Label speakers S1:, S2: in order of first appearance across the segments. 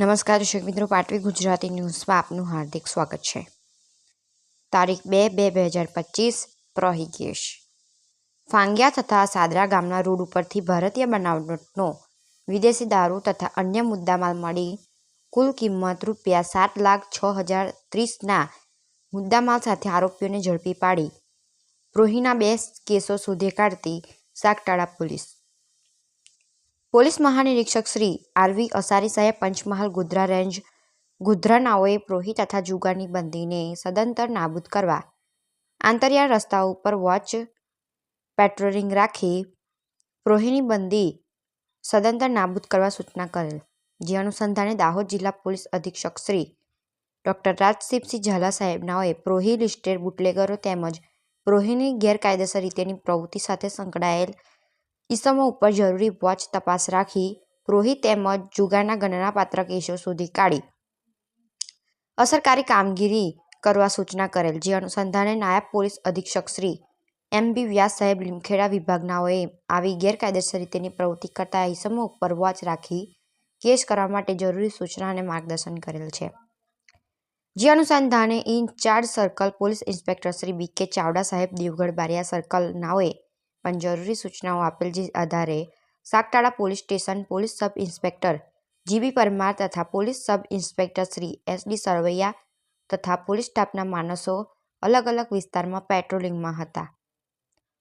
S1: નમસ્કાર દર્શક મિત્રો, પાટવી ગુજરાતી ન્યૂઝમાં આપનું હાર્દિક સ્વાગત છે. તારીખ બે બે બે હજાર પચીસ પ્રોહિગેશ ફાંગિયા તથા સાદરા ગામના રોડ ઉપરથી ભારતીય બનાવટનો વિદેશી દારૂ તથા અન્ય મુદ્દામાલ મળી કુલ કિંમત રૂપિયા સાત લાખ છ હજાર ત્રીસના મુદ્દામાલ સાથે આરોપીઓને ઝડપી પાડી. પ્રોહીના બે કેસો શોધી કાઢતી સાગટાળા પોલીસ પોલીસ મહાનિરીક્ષક શ્રી આરવી અસારી સાહેબ પંચમહાલ ગોધરા રેન્જ ગોધરાનાઓએ પ્રોહી તથા જુગારની બંદીને સદંતર નાબૂદ કરવા આંતરિયાળ રસ્તા ઉપર વોચ પેટ્રોલિંગ રાખી પ્રોહીની બંદી સદંતર નાબૂદ કરવા સૂચના કરેલ. જે અનુસંધાને દાહોદ જિલ્લા પોલીસ અધિક્ષક શ્રી ડોક્ટર રાજશીપસિંહ ઝાલા સાહેબનાઓએ પ્રોહી લિસ્ટેડ બુટલેગરો તેમજ પ્રોહીની ગેરકાયદેસર રીતેની પ્રવૃત્તિ સાથે સંકળાયેલ ઈસમો ઉપર જરૂરી વોચ તપાસ રાખી રોહિત તેમજ જુગારના ગણનાપાત્ર કેસો શોધી કાઢી. અસરકારી કામગીરી કરવા સૂચના કરેલ, જે અનુસંધાને નાયબ પોલીસ અધિક્ષક શ્રી એમ બી વ્યાસ સાહેબ લીમખેડા વિભાગનાઓએ આવી ગેરકાયદેસર રીતેની પ્રવૃત્તિ કરતા ઈસમો ઉપર વોચ રાખી કેસ કરવા માટે જરૂરી સૂચના અને માર્ગદર્શન કરેલ છે. જે અનુસંધાને incharge circle police inspector Shri B K Chavda સાહેબ, દેવગઢ બારિયા સર્કલ નાઓએ પણ જરૂરી સૂચનાઓ આપેલ જે આધારે Sagtala police station, police sub inspector G B Parmar તથા police sub inspector Shri S D Sarvaiya તથા પોલીસ સ્ટાફના માણસો અલગ અલગ વિસ્તારમાં પેટ્રોલિંગમાં હતા.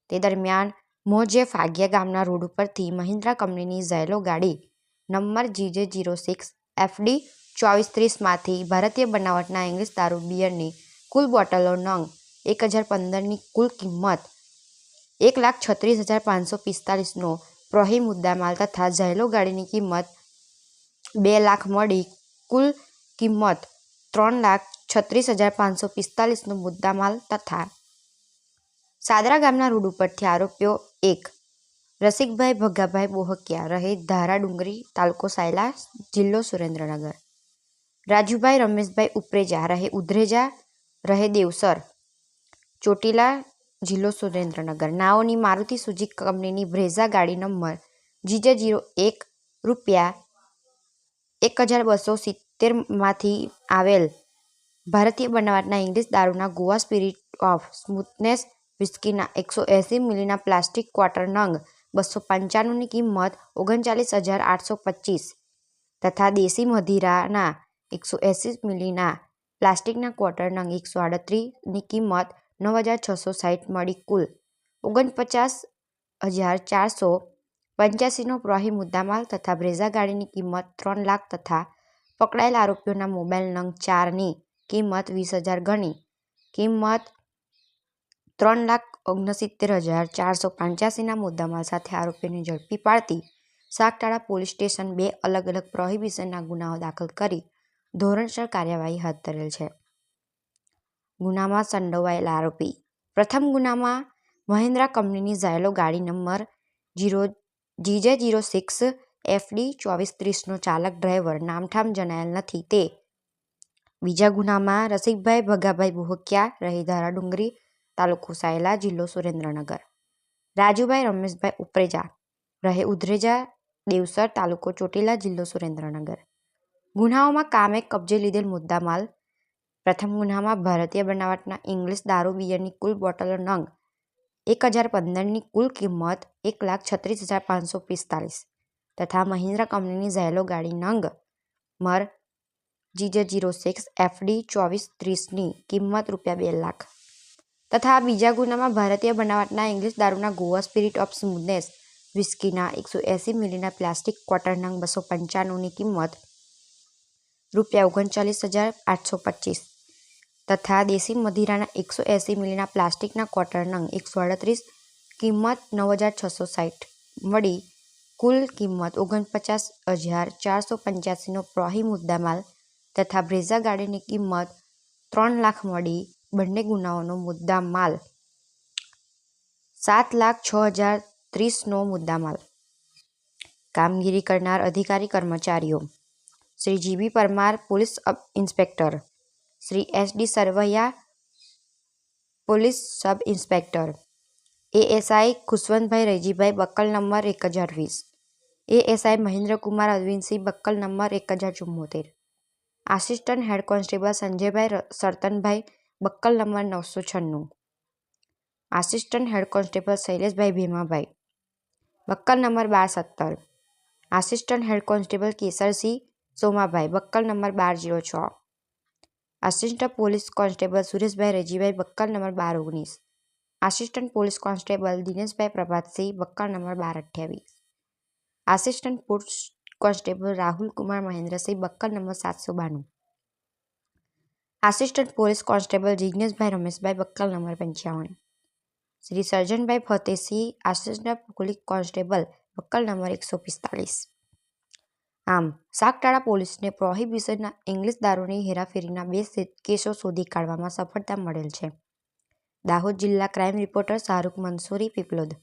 S1: તે દરમિયાન મોજે ફાગિયા ગામના રોડ ઉપરથી મહિન્દ્રા કંપનીની ઝેલો ગાડી number G J zero six F D ચોવીસ ત્રીસમાંથી ભારતીય બનાવટના ઇંગ્લિશ દારૂ બિયરની કુલ બોટલો નંગ એક હજાર પંદરની કુલ કિંમત એક લાખ છત્રીસ હજાર પાંચસો પિસ્તાલીસનો પ્રોહી મુદ્દામાલ તથા ઝૈલો ગાડીની કિંમત બે લાખ મળી. કુલ કિંમત ત્રણ લાખ છત્રીસ હજાર પાંચસો પિસ્તાલીસનો મુદ્દામાલ તથા સાદરા ગામના રોડ ઉપરથી આરોપીઓ એક, રસિકભાઈ ભગાભાઈ બોહકિયા રહે ધારા ડુંગરી તાલુકો સાયલા, જિલ્લો સુરેન્દ્રનગર. રાજુભાઈ રમેશભાઈ ઉપરેજા રહે ઉધરેજા, રહે દેવસર, ચોટીલા જિલ્લો સુરેન્દ્રનગર. નાઓની મારુતિ સુઝુકી કંપનીની બ્રેઝા ગાડી નંબર જીજે જીરો એક રૂપિયા એક હજાર બસો સિત્તેરમાંથી આવેલ. ભારતીય બનાવટના ઇંગ્લિશ દારૂના ગોવા સ્પિરિટ ઓફ સ્મૂથનેસ વિસ્કીના એકસો એંસી મિલીના પ્લાસ્ટિક ક્વાર્ટર નંગ બસો પંચાણુંની કિંમત ઓગણચાલીસ હજાર આઠસો પચીસ તથા દેશી મધિરાના એકસો એંસી મિલીના પ્લાસ્ટિકના ક્વાર્ટર નંગ એકસો આડત્રીસની કિંમત નવ હજાર છસો સાહીઠ મળી કુલ ઓગણપચાસ હજાર ચારસો પંચ્યાસીનો પ્રોહી મુદ્દામાલ તથા બ્રેઝા ગાડીની કિંમત ત્રણ લાખ તથા પકડાયેલ આરોપીઓના મોબાઈલ નંગ ચારની કિંમત વીસ હજાર ગણી. કિંમત ત્રણ લાખ ઓગણસિત્તેર હજાર ચારસો પંચ્યાસીના મુદ્દામાલ સાથે આરોપીને ઝડપી પાડતી સાગટાળા પોલીસ સ્ટેશન બે અલગ અલગ પ્રોહિબિશનના ગુનાઓ દાખલ કરી ધોરણસર કાર્યવાહી હાથ ધરેલ છે. ગુનામાં સંડોવાયેલા આરોપી. પ્રથમ ગુનામાં મહિન્દ્રા કંપનીની ઝાયલો ગાડી number zero G J zero six F D ચોવીસ ત્રીસનો ચાલક ડ્રાઈવર. નામઠામ જણાયેલ નથી. તે બીજા ગુનામાં રસિકભાઈ ભગાભાઈ બોહકિયા રહી ધારા ડુંગરી તાલુકો સાયલા, જિલ્લો સુરેન્દ્રનગર. રાજુભાઈ રમેશભાઈ ઉપરેજા રહે ઉધરેજા, દેવસર તાલુકો ચોટીલા, જિલ્લો સુરેન્દ્રનગર. ગુનાઓમાં કામે કબજે લીધેલ મુદ્દામાલ પ્રથમ ગુનામાં ભારતીય બનાવટના ઇંગ્લિશ દારૂ બિયરની કુલ બોટલો નંગ એક હજાર પંદરની કુલ કિંમત એક લાખ છત્રીસ હજાર પાંચસો પિસ્તાલીસ તથા મહિન્દ્રા કંપનીની ઝેલો ગાડી નંગ મર જીજે જીરો સિક્સ એફડી ચોવીસ ત્રીસની કિંમત રૂપિયા બે લાખ. તથા બીજા ગુનામાં ભારતીય બનાવટના ઇંગ્લિશ દારૂના ગોવા સ્પિરિટ ઓફ સ્મૂથનેસ વિસ્કીના એકસો એંસી મિલીના પ્લાસ્ટિક ક્વાર્ટર નંગ બસો પંચાણુંની કિંમત રૂપિયા ઓગણચાલીસ હજાર આઠસો પચીસ તથા દેશી મદિરાના એકસો એંસી મિલીના પ્લાસ્ટિકના ક્વાર્ટર નંગ એકસો અડત્રીસ કિંમત નવ હજાર છસો સાઠ મળી કુલ કિંમત ઓગણપચાસ હજાર ચારસો પંચ્યાસીનો પ્રોહી મુદ્દામાલ તથા બ્રેઝા ગાડીની કિંમત ત્રણ લાખ મળી બંને ગુનાઓનો મુદ્દામાલ. સાત લાખ છ હજાર ત્રીસનો મુદ્દામાલ. કામગીરી કરનાર અધિકારી કર્મચારીઓ. Shri GB Parmar, police inspector Shri S D Sarvaiya, police sub inspector. ASI Khushwantbhai Raijibhai, buckle number એક હજાર વીસ. ASI Mahendrakumar Arvindsinh, buckle number એક હજાર ચુમ્મોતેર. Assistant head constable Sanjaybhai Saratanbhai, buckle number નવસો છન્નું. Assistant head constable Shaileshbhai Bhimabhai, buckle number બાર સત્તર. Assistant head constable Kesarsinh Somabhai, buckle number બાર zero છ. Assistant police constable Sureshbhai Rajibhai, buckle number બાર ઓગણીસ. Assistant police constable Dineshbhai Prabhatsinh, buckle number બાર અઠ્યાવીસ. Assistant police constable Rahul Kumar Mahendrasinh, buckle number સાતસો બાણું. Assistant police constable Jigneshbhai Rameshbhai, buckle number પંચાવન. Shri Sarjanbhai Fatesinh assistant police constable, buckle number એકસો પિસ્તાલીસ આમ, સાગટાળા પોલીસને પ્રોહિબિશનના English દારૂની હેરાફેરીના બે કેસો શોધી કાઢવામાં સફળતા મળેલ છે. દાહોદ જિલ્લા ક્રાઇમ રિપોર્ટર શાહરૂખ મંસૂરી પીપલોદ